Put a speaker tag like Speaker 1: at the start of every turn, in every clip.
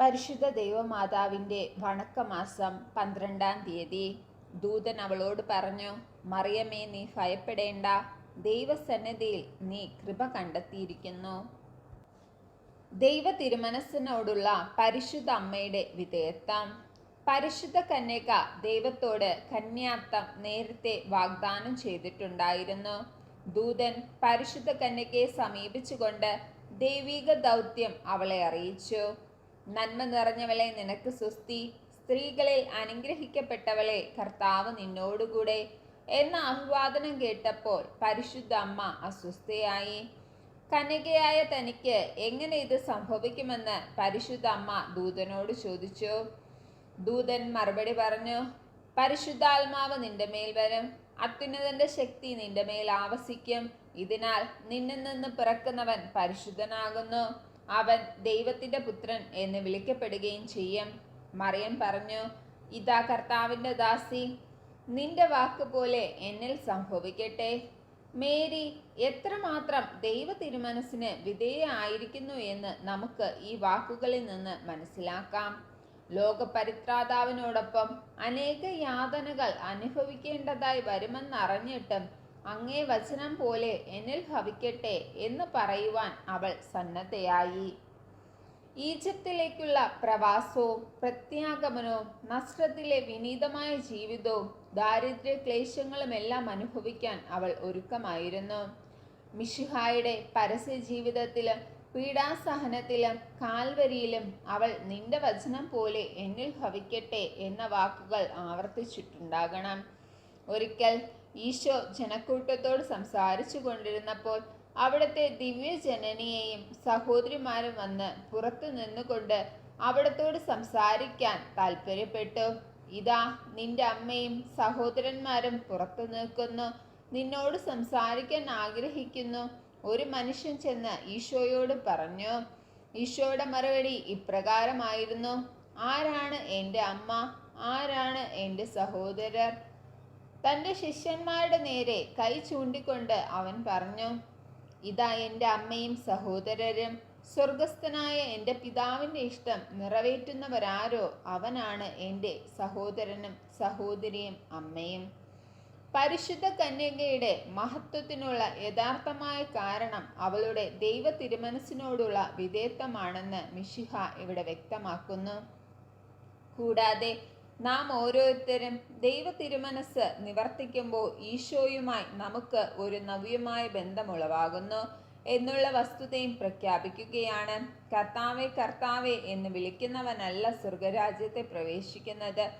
Speaker 1: പരിശുദ്ധ ദൈവമാതാവിന്റെ വണക്കമാസം പന്ത്രണ്ടാം തീയതി. ദൂതൻ അവളോട് പറഞ്ഞു മറിയമേ നീ ഭയപ്പെടേണ്ട. ദൈവസന്നിധിയിൽ നീ കൃപ കണ്ടെത്തിയിരിക്കുന്നു. ദൈവ തിരുമനസ്സിനോടുള്ള പരിശുദ്ധ അമ്മയുടെ വിധേയത്വം. പരിശുദ്ധ കന്യക ദൈവത്തോട് കന്യാത്തം നേരത്തെ വാഗ്ദാനം ചെയ്തിട്ടുണ്ടായിരുന്നു. ദൂതൻ പരിശുദ്ധ കന്യകയെ സമീപിച്ചുകൊണ്ട് ദൈവിക ദൗത്യം അവളെ അറിയിച്ചു. നന്മ നിറഞ്ഞവളെ നിനക്ക് സുസ്തി സ്ത്രീകളിൽ അനുഗ്രഹിക്കപ്പെട്ടവളെ കർത്താവ് നിന്നോടുകൂടെ. എന്ന അഭിവാദനം കേട്ടപ്പോൾ പരിശുദ്ധ അമ്മ അസ്വസ്ഥയായി. കന്യകയായ തനിക്ക് എങ്ങനെ ഇത് സംഭവിക്കുമെന്ന് പരിശുദ്ധ അമ്മ ദൂതനോട് ചോദിച്ചു. ദൂതൻ മറുപടി പറഞ്ഞു പരിശുദ്ധാത്മാവ് നിന്റെ മേൽ വരും. അത്യുന്നതന്റെ ശക്തി നിന്റെ മേൽ ആവസിക്കും. ഇതിനാൽ നിന്നിൽ നിന്ന് പിറക്കുന്നവൻ പരിശുദ്ധനാകുന്നു. അവൻ ദൈവത്തിന്റെ പുത്രൻ എന്ന് വിളിക്കപ്പെടുകയും ചെയ്യും. മറിയം പറഞ്ഞു ഇതാ കർത്താവിന്റെ ദാസി നിന്റെ വാക്ക് പോലെ എന്നിൽ സംഭവിക്കട്ടെ. മേരി എത്രമാത്രം ദൈവ തിരുമനസ്സിന് വിധേയായിരിക്കുന്നു എന്ന് നമുക്ക് ഈ വാക്കുകളിൽ നിന്ന് മനസ്സിലാക്കാം. ലോകപരിത്രാതാവിനോടൊപ്പം അനേക യാതനകൾ അനുഭവിക്കേണ്ടതായി വരുമെന്നറിഞ്ഞിട്ടും അങ്ങേ വചനം പോലെ എന്നിൽ ഭവിക്കട്ടെ എന്ന് പറയുവാൻ അവൾ സന്നദ്ധയായി. ഈജിപ്തിലേക്കുള്ള പ്രവാസവും പ്രത്യാഗമനവും നസ്രത്തിലെ വിനീതമായ ജീവിതവും ദാരിദ്ര്യ ക്ലേശങ്ങളുമെല്ലാം അനുഭവിക്കാൻ അവൾ ഒരുക്കമായിരുന്നു. മിഷിഹായുടെ പരസ്യ ജീവിതത്തിലും പീഡാസഹനത്തിലും കാൽവരിയിലും അവൾ നിന്റെ വചനം പോലെ എന്നിൽ ഭവിക്കട്ടെ എന്ന വാക്കുകൾ ആവർത്തിച്ചിട്ടുണ്ടാകണം. ഒരിക്കൽ ഈശോ ജനക്കൂട്ടത്തോട് സംസാരിച്ചു കൊണ്ടിരുന്നപ്പോൾ അവിടുത്തെ ദിവ്യജനനിയെയും സഹോദരിമാരും വന്ന് പുറത്തു നിന്നുകൊണ്ട് അവിടത്തോട് സംസാരിക്കാൻ താല്പര്യപ്പെട്ടു ഇതാ നിന്റെ അമ്മയും സഹോദരന്മാരും പുറത്തു നിൽക്കുന്നു. നിന്നോട് സംസാരിക്കാൻ ആഗ്രഹിക്കുന്നു. ഒരു മനുഷ്യൻ ചെന്ന് ഈശോയോട് പറഞ്ഞു ഈശോയുടെ മറുപടി ഇപ്രകാരമായിരുന്നു. ആരാണ് എന്റെ അമ്മ? ആരാണ് എന്റെ സഹോദരർ? തന്റെ ശിഷ്യന്മാരുടെ നേരെ കൈ ചൂണ്ടിക്കൊണ്ട് അവൻ പറഞ്ഞു ഇതാ എന്റെ അമ്മയും സഹോദരരും. സ്വർഗസ്ഥനായ എന്റെ പിതാവിന്റെ ഇഷ്ടം നിറവേറ്റുന്നവരാരോ അവനാണ് എന്റെ സഹോദരനും സഹോദരിയും അമ്മയും. പരിശുദ്ധ കന്യകയുടെ മഹത്വത്തിനുള്ള യഥാർത്ഥമായ കാരണം അവളുടെ ദൈവ തിരുമനസിനോടുള്ള വിധേയത്വമാണെന്ന് മിഷിഹ ഇവിടെ വ്യക്തമാക്കുന്നു. കൂടാതെ നാം ഓരോരുത്തരും ദൈവ തിരുമനസ് നിവർത്തിക്കുമ്പോൾ ഈശോയുമായി നമുക്ക് ഒരു നവ്യമായ ബന്ധമുളവാകുന്നു എന്നുള്ള വസ്തുതയും പ്രഖ്യാപിക്കുകയാണ്. കർത്താവെ കർത്താവെ എന്ന് വിളിക്കുന്നവനല്ല സ്വർഗരാജ്യത്തെ പ്രവേശിക്കുന്നത്.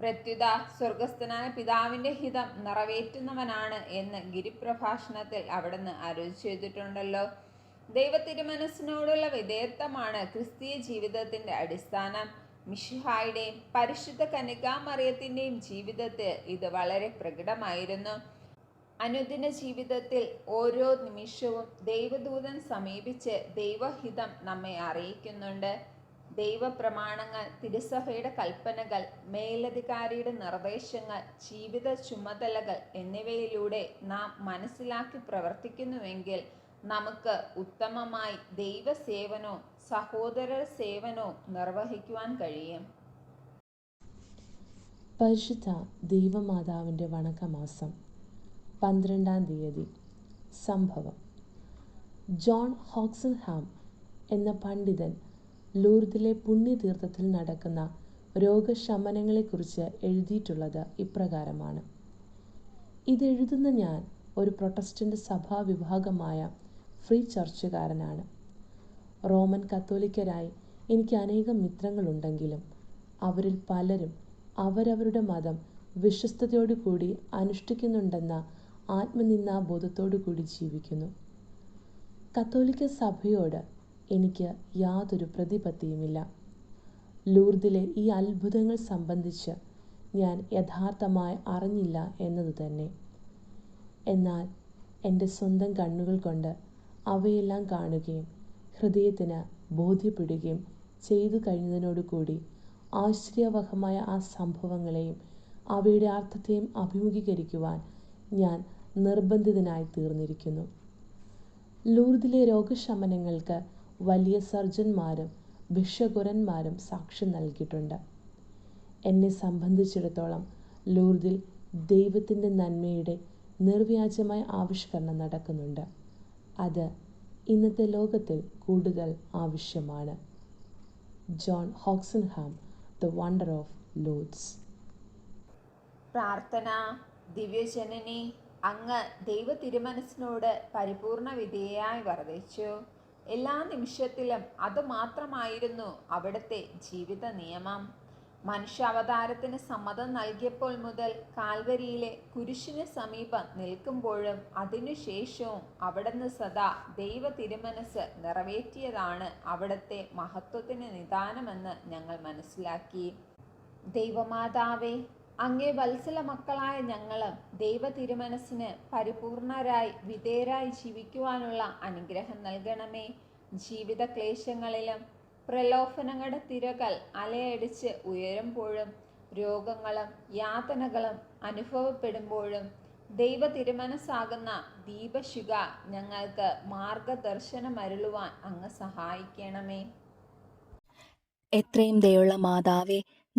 Speaker 1: പ്രത്യുത സ്വർഗസ്ഥനായ പിതാവിന്റെ ഹിതം നിറവേറ്റുന്നവനാണ് എന്ന് ഗിരിപ്രഭാഷണത്തിൽ അവിടുന്ന് അരുൾ ചെയ്തിട്ടുണ്ടല്ലോ. ദൈവ തിരുമനസ്സിനോടുള്ള വിധേയത്വമാണ് ക്രിസ്തീയ ജീവിതത്തിന്റെ അടിസ്ഥാനം. മിഷിഹായുടെയും പരിശുദ്ധ കനികാമറിയത്തിന്റെയും ജീവിതത്തിൽ ഇത് വളരെ പ്രകടമായിരുന്നു. അനുദിന ജീവിതത്തിൽ ഓരോ നിമിഷവും ദൈവദൂതൻ സമീപിച്ച് ദൈവഹിതം നമ്മെ അറിയിക്കുന്നുണ്ട്. ദൈവപ്രമാണങ്ങൾ തിരുസഭയുടെ കൽപ്പനകൾ മേലധികാരിയുടെ നിർദ്ദേശങ്ങൾ ജീവിത ചുമതലകൾ എന്നിവയിലൂടെ നാം മനസ്സിലാക്കി പ്രവർത്തിക്കുന്നുവെങ്കിൽ നമുക്ക് ഉത്തമമായി ദൈവസേവനോ സഹോദര സേവനവും നിർവഹിക്കുവാൻ കഴിയും.
Speaker 2: പരിശുദ്ധ ദൈവമാതാവിന്റെ വണക്കമാസം പന്ത്രണ്ടാം തീയതി. സംഭവം. ജോൺ ഹോക്സൻഹാം എന്ന പണ്ഡിതൻ ലൂർദിലെ പുണ്യതീർത്ഥത്തിൽ നടക്കുന്ന രോഗശമനങ്ങളെക്കുറിച്ച് എഴുതിയിട്ടുള്ളത് ഇപ്രകാരമാണ്. ഇതെഴുതുന്ന ഞാൻ ഒരു പ്രൊട്ടസ്റ്റന്റ് സഭാ വിഭാഗമായ ഫ്രീ ചർച്ചുകാരനാണ്. റോമൻ കത്തോലിക്കരായി എനിക്ക് അനേകം മിത്രങ്ങളുണ്ടെങ്കിലും അവരിൽ പലരും അവരവരുടെ മതം വിശ്വസ്തയോടു കൂടി അനുഷ്ഠിക്കുന്നുണ്ടെന്ന ആത്മനിന്ദാബോധത്തോടു കൂടി ജീവിക്കുന്നു. കത്തോലിക്ക സഭയോട് എനിക്ക് യാതൊരു പ്രതിപത്തിയുമില്ല. ലൂർദിലെ ഈ അത്ഭുതങ്ങൾ സംബന്ധിച്ച് ഞാൻ യഥാർത്ഥമായി അറിഞ്ഞില്ല എന്നതു തന്നെ. എന്നാൽ എന്റെ സ്വന്തം കണ്ണുകൾ കൊണ്ട് അവയെല്ലാം കാണുകയും ഹൃദയത്തിന് ബോധ്യപ്പെടുകയും ചെയ്തു കഴിഞ്ഞതിനോടുകൂടി ആശ്ചര്യവഹമായ ആ സംഭവങ്ങളെയും അവയുടെ അർത്ഥത്തെയും അഭിമുഖീകരിക്കുവാൻ ഞാൻ നിർബന്ധിതനായി തീർന്നിരിക്കുന്നു. ലൂർദിലെ രോഗശമനങ്ങൾക്ക് വലിയ സർജന്മാരും ഭിക്ഷകുരന്മാരും സാക്ഷ്യം നൽകിയിട്ടുണ്ട്. എന്നെ സംബന്ധിച്ചിടത്തോളം ലൂർദിൽ ദൈവത്തിന്റെ നന്മയുടെ നിർവ്യാജമായ ആവിഷ്കരണം നടക്കുന്നുണ്ട്. അത് ഇന്നത്തെ ലോകത്തിൽ കൂടുതൽ ആവശ്യമാണ്. John Oxenham the wonder of lords
Speaker 1: പ്രാർത്ഥന ദിവ്യജനനി അങ്ങ് ദൈവ തിരുമനസ്സിനോട് പരിപൂർണ വിധേയായി വർദ്ധിച്ചു എല്ലാ നിമിഷത്തിലും അത് മാത്രമായിരുന്നു അവിടുത്തെ ജീവിത നിയമം. മനുഷ്യാവതാരത്തിന് സമ്മതം നൽകിയപ്പോൾ മുതൽ കാൽവരിയിലെ കുരിശിന് സമീപം നിൽക്കുമ്പോഴും അതിനുശേഷവും അവിടുന്ന് സദാ ദൈവ തിരുമനസ് നിറവേറ്റിയതാണ് അവിടുത്തെ മഹത്വത്തിന് നിദാനമെന്ന് ഞങ്ങൾ മനസ്സിലാക്കി. ദൈവമാതാവേ അങ്ങേ വത്സല മക്കളായ ഞങ്ങളും ദൈവ തിരുമനസ്സിന് പരിപൂർണരായി വിധേയരായി ജീവിക്കുവാനുള്ള അനുഗ്രഹം നൽകണമേ. ജീവിത ക്ലേശങ്ങളിലും പ്രലോഭനങ്ങളുടെ തിരകൾ അലയടിച്ച് ഉയരുമ്പോഴും രോഗങ്ങളും യാതനകളും അനുഭവപ്പെടുമ്പോഴും ദൈവ തിരുമനസ്സാകുന്ന ദീപശിഖ ഞങ്ങൾക്ക് മാർഗദർശനമരുളുവാൻ അങ്ങ് സഹായിക്കണമേ.
Speaker 3: എത്രയും ദയുള്ള മാതാവേ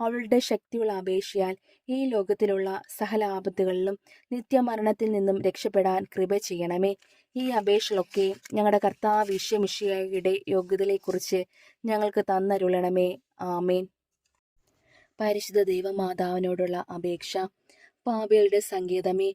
Speaker 3: അവളുടെ ശക്തിയുള്ള അപേക്ഷയാൽ ഈ ലോകത്തിലുള്ള സകല ആപത്തുകളിലും നിത്യമരണത്തിൽ നിന്നും രക്ഷപ്പെടാൻ കൃപ ചെയ്യണമേ. ഈ അപേക്ഷകളൊക്കെ ഞങ്ങളുടെ കർത്താവ് വിശ്വമിഷിയയുടെ യോഗ്യതയെക്കുറിച്ച് ഞങ്ങൾക്ക് തന്നരുളണമേ. ആമേൻ. പരിശുദ്ധ ദൈവമാതാവിനോടുള്ള അപേക്ഷ. പാപികളുടെ സംഗീതമേ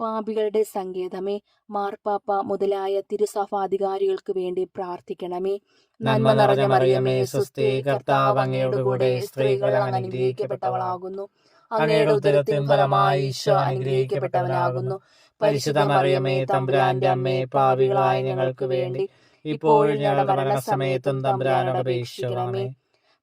Speaker 3: പാപികളുടെ സങ്കേതമേ മാർപ്പാപ്പ മുതലായ തിരുസഭാധികാരികൾക്ക് വേണ്ടി പ്രാർത്ഥിക്കണമേ.
Speaker 4: നന്മ നിറഞ്ഞ മറിയമേ സുസ്ഥി കർത്താവ് അങ്ങയുടെ കൂടെ സ്ത്രീകൾ അനുഗ്രഹിക്കപ്പെട്ടവളാകുന്നു.
Speaker 3: അനുഗ്രഹിക്കപ്പെട്ടവളാകുന്നു.
Speaker 4: അങ്ങയുടെ ഉദരത്തിൻ ഫലമായി ഈശോ അനുഗ്രഹിക്കപ്പെട്ടവനാകുന്നു. പരിശുദ്ധ മറിയമേ തമ്പുരാന്റെ അമ്മേ പാപികളായ ഞങ്ങൾക്ക് വേണ്ടി ഇപ്പോഴും ഞങ്ങളുടെ മരണസമയത്തും തമ്പുരാനോട് അപേക്ഷിക്കണമേ.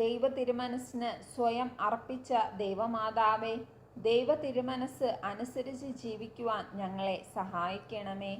Speaker 1: ദൈവ തിരുമനസ്സിന് സ്വയം അർപ്പിച്ച ദൈവമാതാവേ ദൈവ തിരുമനസ് അനുസരിച്ച് ജീവിക്കുവാൻ ഞങ്ങളെ സഹായിക്കണമേ.